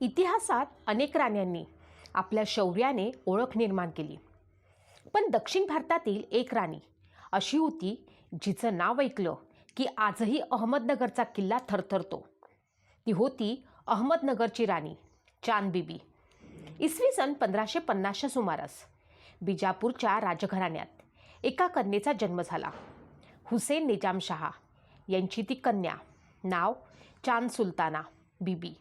इतिहासात अनेक राण्यांनी आपल्या शौर्याने ओळख निर्माण केली. पण दक्षिण भारतातील एक राणी अशी होती जिचं नाव ऐकलं की आजही अहमदनगरचा किल्ला थरथरतो. ती होती अहमदनगरची राणी चांदबीबी. इसवी सन पंधराशे पन्नासच्या सुमारास बिजापूरच्या राजघराण्यात एका कन्येचा जन्म झाला. हुसेन निजामशहा यांची ती कन्या नाव चांद सुलताना बीबी.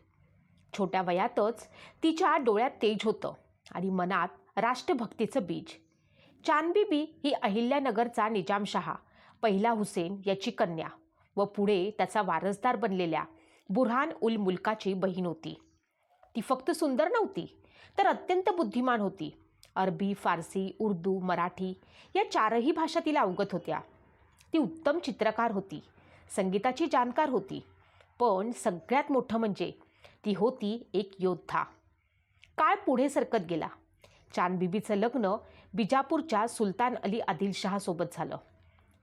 छोट्या वयातच तिच्या डोळ्यात तेज होतं आणि मनात राष्ट्रभक्तीचं बीज. चानबीबी ही अहिल्यानगरचा निजामशहा पहिला हुसेन याची कन्या व पुढे त्याचा वारसदार बनलेल्या बुरहान उल मुल्काची बहीण होती. ती फक्त सुंदर नव्हती तर अत्यंत बुद्धिमान होती. अरबी फारसी उर्दू मराठी या चारही भाषा तिला अवगत होत्या. ती उत्तम चित्रकार होती संगीताची जाणकार होती. पण सगळ्यात मोठं म्हणजे ती होती एक योद्धा. काळ पुढे सरकत गेला. चांदबिबीचं लग्न बिजापूरच्या सुलतान अली आदिलशहासोबत झालं.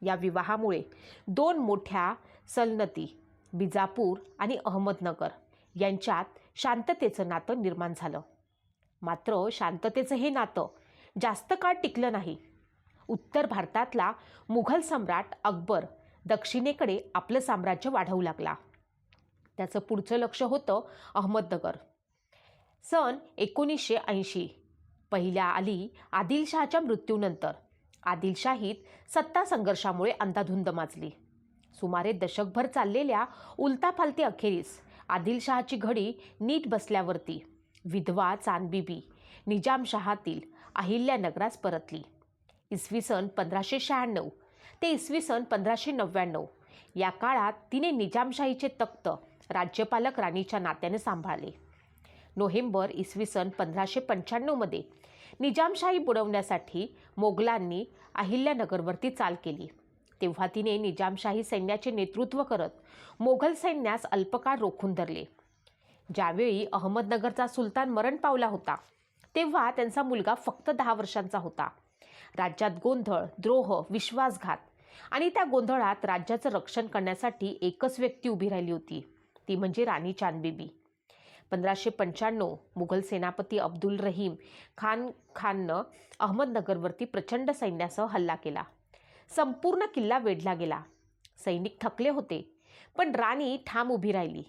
या विवाहामुळे दोन मोठ्या सलनती बिजापूर आणि अहमदनगर यांच्यात शांततेचं नातं निर्माण झालं. मात्र शांततेचं हे नातं जास्त काळ टिकलं नाही. उत्तर भारतातला मुघल सम्राट अकबर दक्षिणेकडे आपलं साम्राज्य वाढवू लागला. त्याचं पुढचं लक्ष होतं अहमदनगर. सन एकोणीसशे ऐंशी. पहिल्या आली आदिलशहाच्या मृत्यूनंतर. आदिलशाहीत सत्ता संघर्षामुळे अंधाधुंद माजली. सुमारे दशकभर चाललेल्या उलताफालती अखेरीस आदिलशहाची घडी नीट बसल्यावरती विधवा चांदबिबी निजामशहातील अहिल्यानगरास परतली. इसवी सन पंधराशे शहाण्णव. ते इसवी सन पंधराशे नव्याण्णव या काळात तिने निजामशाहीचे तख्त राज्यपालक राणीच्या नात्याने सांभाळले. नोव्हेंबर इसवी सन पंधराशे पंच्याण्णवमध्ये निजामशाही बुडवण्यासाठी मोगलांनी अहिल्यानगरवरती चाल केली. तेव्हा तिने निजामशाही सैन्याचे नेतृत्व करत मोघल सैन्यास अल्पकाळ रोखून धरले. ज्यावेळी अहमदनगरचा सुलतान मरण पावला होता तेव्हा त्यांचा मुलगा फक्त दहा वर्षांचा होता. राज्यात गोंधळ द्रोह विश्वासघात आणि त्या गोंधळात राज्याचं रक्षण करण्यासाठी एकच व्यक्ती उभी राहिली होती. ती म्हणजे राणी चांदबीबी. पंधराशे पंच्याण्णव मुघल सेनापती अब्दुल रहीम खान खाननं अहमदनगरवरती प्रचंड सैन्यासह हल्ला केला. संपूर्ण किल्ला वेढला गेला. सैनिक थकले होते पण राणी ठाम उभी राहिली.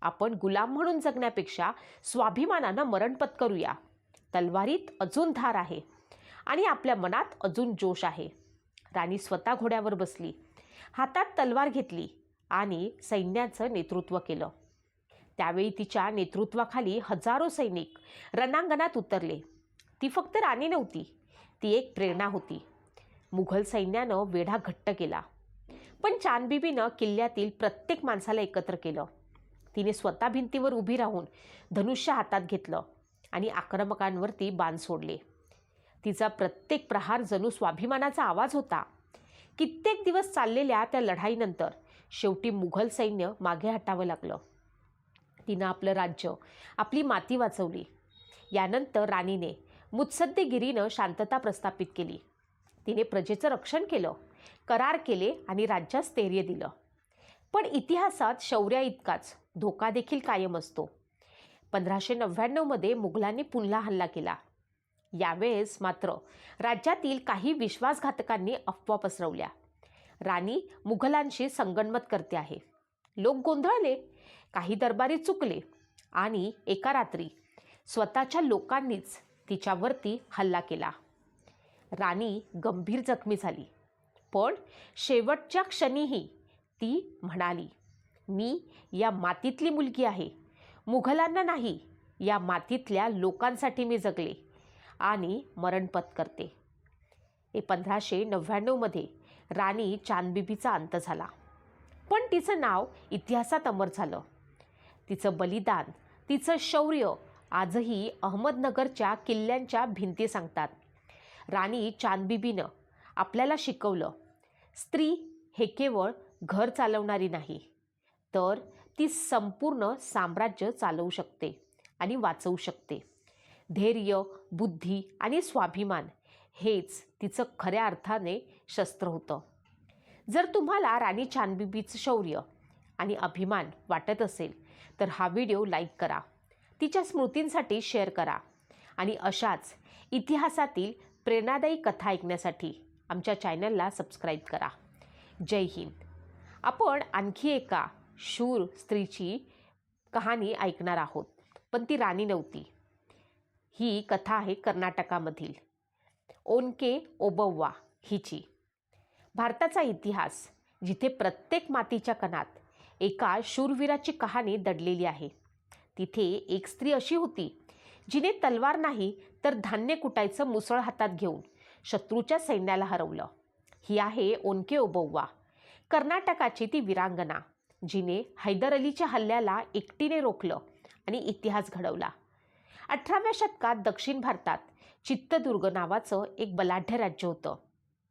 आपण गुलाम म्हणून जगण्यापेक्षा स्वाभिमानानं मरण पत्करूया तलवारीत अजून धार आहे आणि आपल्या मनात अजून जोश आहे. राणी स्वतः घोड्यावर बसली. हातात तलवार घेतली. आणि सैन्याचं नेतृत्व केलं. त्यावेळी तिच्या नेतृत्वाखाली हजारो सैनिक रणांगणात उतरले. ती फक्त राणी नव्हती ती एक प्रेरणा होती. मुघल सैन्यानं वेढा घट्ट केला. पण चांदबिबीनं किल्ल्यातील प्रत्येक माणसाला एकत्र केलं. तिने स्वतः भिंतीवर उभी राहून धनुष्य हातात घेतलं आणि आक्रमकांवरती बाण सोडले. तिचा प्रत्येक प्रहार जणू स्वाभिमानाचा आवाज होता. कित्येक दिवस चाललेल्या त्या लढाईनंतर शेवटी मुघल सैन्य मागे हटावं लागलं. तिनं आपलं राज्य आपली माती वाचवली. यानंतर राणीने मुत्सद्देगिरीनं शांतता प्रस्थापित केली. तिने प्रजेचं रक्षण केलं करार केले आणि राज्यात स्थैर्य दिलं. पण इतिहासात शौर्या इतकाच धोका देखील कायम असतो. पंधराशे नव्याण्णवमध्ये मुघलांनी पुन्हा हल्ला केला. यावेळेस मात्र राज्यातील काही विश्वासघातकांनी अफवा पसरवल्या. राणी मुघलांशी संगणमत करते आहे. लोक गोंधळले काही दरबारी चुकले आणि एका रात्री स्वतःच्या लोकांनीच तिच्यावरती हल्ला केला. राणी गंभीर जखमी झाली. पण शेवटच्या क्षणीही ती म्हणाली मी या मातीतली मुलगी आहे. मुघलांना नाही या मातीतल्या लोकांसाठी मी जगले आणि मरणपत करते. हे पंधराशे नव्याण्णवमध्ये राणी चांदबिबीचा अंत झाला. पण तिचं नाव इतिहासात अमर झालं. तिचं बलिदान तिचं शौर्य आजही अहमदनगरच्या किल्ल्यांच्या भिंती सांगतात. राणी चांदबिबीनं आपल्याला शिकवलं स्त्री हे केवळ घर चालवणारी नाही तर ती संपूर्ण साम्राज्य चालवू शकते आणि वाचवू शकते. धैर्य बुद्धी आणि स्वाभिमान हेच तिचं खऱ्या अर्थाने शस्त्र होतं. जर तुम्हाला राणी छानबीबीचं शौर्य आणि अभिमान वाटत असेल तर हा व्हिडिओ लाईक करा तिच्या स्मृतींसाठी शेअर करा आणि अशाच इतिहासातील प्रेरणादायी कथा ऐकण्यासाठी आमच्या चॅनलला सबस्क्राईब करा. जय हिंद. आपण आणखी एका शूर स्त्रीची कहाणी ऐकणार आहोत पण ती राणी नव्हती. ही कथा आहे कर्नाटकामधील. ओनके ओबव्वा हिची. भारताचा इतिहास जिथे प्रत्येक मातीच्या कणात एका शूरवीराची कहाणी दडलेली आहे. तिथे एक स्त्री अशी होती जिने तलवार नाही तर धान्य कुटायचं मुसळ हातात घेऊन शत्रूच्या सैन्याला हरवलं. ही आहे ओनके ओबव्वा कर्नाटकाची ती विरांगना जिने हैदर अलीच्या हल्ल्याला एकटीने रोखलं आणि इतिहास घडवला. अठराव्या शतकात दक्षिण भारतात चित्तदुर्ग नावाचं एक बलाढ्य राज्य होतं.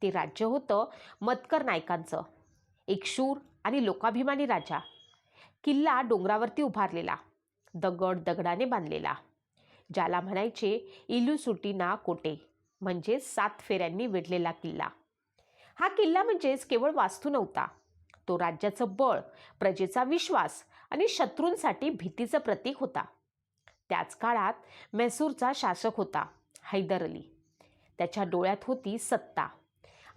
ते राज्य होतं मतकर नायकांचं. एक शूर आणि लोकाभिमानी राजा. किल्ला डोंगरावरती उभारलेला. दगड दगडाने बांधलेला. ज्याला म्हणायचे इलुसुटीना कोटे म्हणजे सात फेऱ्यांनी वेढलेला किल्ला. हा किल्ला म्हणजेच केवळ वास्तू नव्हता. तो राज्याचं बळ प्रजेचा विश्वास आणि शत्रूंसाठी भीतीचं प्रतीक होता. त्याच काळात मैसूरचा शासक होता हैदर अली. त्याच्या डोळ्यात होती सत्ता.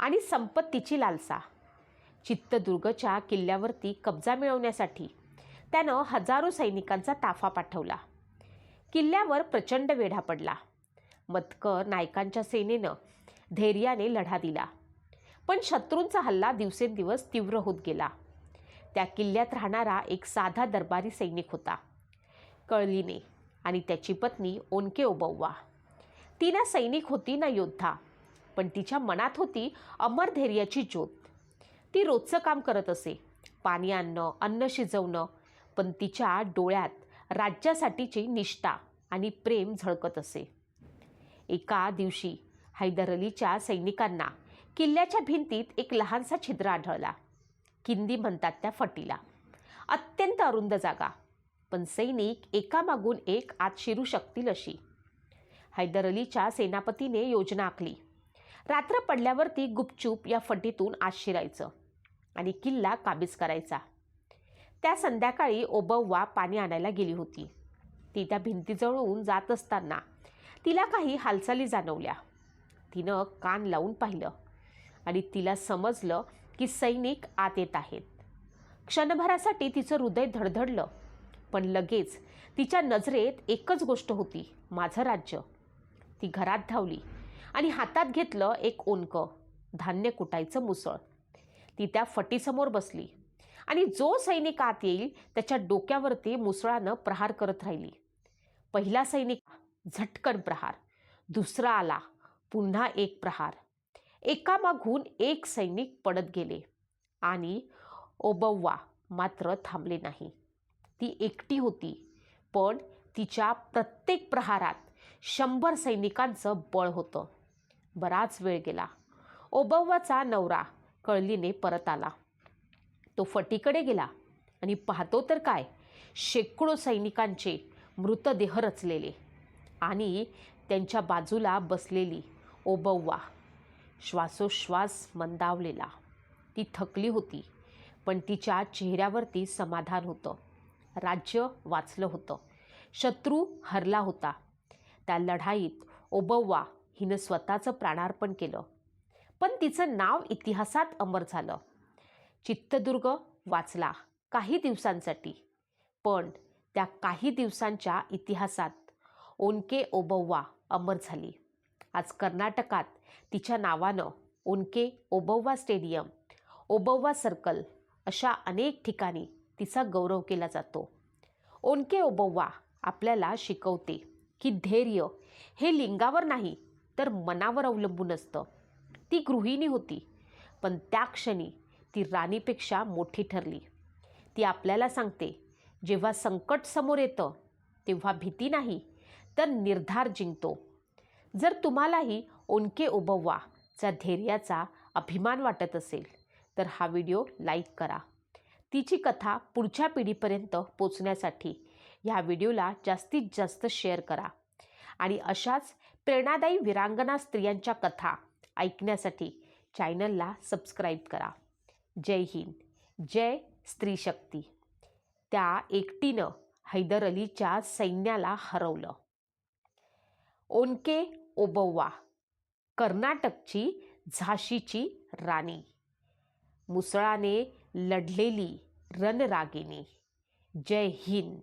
आणि संपत्तीची लालसा. चित्तदुर्गच्या किल्ल्यावरती कब्जा मिळवण्यासाठी त्यानं हजारो सैनिकांचा ताफा पाठवला. किल्ल्यावर प्रचंड वेढा पडला. मतकर नायकांच्या सेनेनं धैर्याने लढा दिला. पण शत्रूंचा हल्ला दिवसेंदिवस तीव्र होत गेला. त्या किल्ल्यात राहणारा एक साधा दरबारी सैनिक होता. कळलीने आणि त्याची पत्नी ओनके ओबव्वा ती ना सैनिक होती ना योद्धा. पण तिच्या मनात होती अमर धैर्याची ज्योत. ती रोजचं काम करत असे पाणी आणणं अन्न शिजवणं पण तिच्या डोळ्यात राज्यासाठीची निष्ठा आणि प्रेम झळकत असे. एका दिवशी हैदर अलीच्या सैनिकांना किल्ल्याच्या भिंतीत एक लहानसा छिद्र आढळला. किंदी म्हणतात त्या फटीला. अत्यंत अरुंद जागा पण सैनिक एकामागून एक आत शिरू शकतील अशी. हैदर अलीच्या सेनापतीने योजना आखली. रात्र पडल्यावरती गुपचूप या फटीतून आत शिरायचं आणि किल्ला काबीज करायचा. त्या संध्याकाळी ओबव्वा पाणी आणायला गेली होती. ती त्या भिंतीजवळून जात असताना तिला काही हालचाली जाणवल्या. तिनं कान लावून पाहिलं आणि तिला समजलं की सैनिक आत येत आहेत. क्षणभरासाठी तिचं हृदय धडधडलं पण लगेच तिच्या नजरेत एकच गोष्ट होती माझं राज्य. ती घरात धावली. आणि हातात घेतलं एक ओनकं धान्य कुटायचं मुसळ. ती त्या फटीसमोर बसली. आणि जो सैनिक आत येईल त्याच्या डोक्यावरती मुसळानं प्रहार करत राहिली. पहिला सैनिक झटकन प्रहार. दुसरा आला. पुन्हा एक प्रहार. एकामागून एक सैनिक पडत गेले. आणि ओबव्वा मात्र थांबले नाही. ती एकटी होती. पण तिच्या प्रत्येक प्रहारात शंभर सैनिकांचं बळ होतं. बराच वेळ गेला. ओबव्वाचा नवरा कळलीने परत आला. तो फटीकडे गेला आणि पाहतो तर काय शेकडो सैनिकांचे मृतदेह रचलेले आणि त्यांच्या बाजूला बसलेली ओबव्वा श्वासोश्वास मंदावलेला. ती थकली होती पण तिच्या चेहऱ्यावरती समाधान होतं. राज्य वाचलं होतं. शत्रू हरला होता. त्या लढाईत ओबव्वा हिनं स्वतःचं प्राणार्पण केलं. पण तिचं नाव इतिहासात अमर झालं. चित्तदुर्ग वाचला काही दिवसांसाठी. पण त्या काही दिवसांच्या इतिहासात ओनके ओबव्वा अमर झाली. आज कर्नाटकात तिच्या नावानं ओनके ओबव्वा स्टेडियम ओबव्वा सर्कल अशा अनेक ठिकाणी तिचा गौरव केला जातो. ओनके ओबव्वा आपल्याला शिकवते की धैर्य हे लिंगावर नाही तर मनावर अवलंबून असतं. ती गृहिणी होती पण त्या क्षणी ती राणीपेक्षा मोठी ठरली. ती आपल्याला सांगते जेव्हा संकट समोर येतं तेव्हा भीती नाही तर निर्धार जिंकतो. जर तुम्हालाही ओनके ओबव्वाचा धैर्याचा अभिमान वाटत असेल तर हा व्हिडिओ लाईक करा. तिची कथा पुढच्या पिढीपर्यंत पोचण्यासाठी ह्या व्हिडिओला जास्तीत जास्त शेअर करा. आणि अशाच प्रेरणादायी विरांगना स्त्रियांच्या कथा ऐकण्यासाठी चॅनलला सबस्क्राईब करा. जय हिंद. जय स्त्री शक्ती. त्या एकटीनं हैदर अलीच्या सैन्याला हरवलं. ओनके ओबव्वा कर्नाटकची झाशीची राणी. मुसळाने लढलेली रणरागिनी जय हिंद.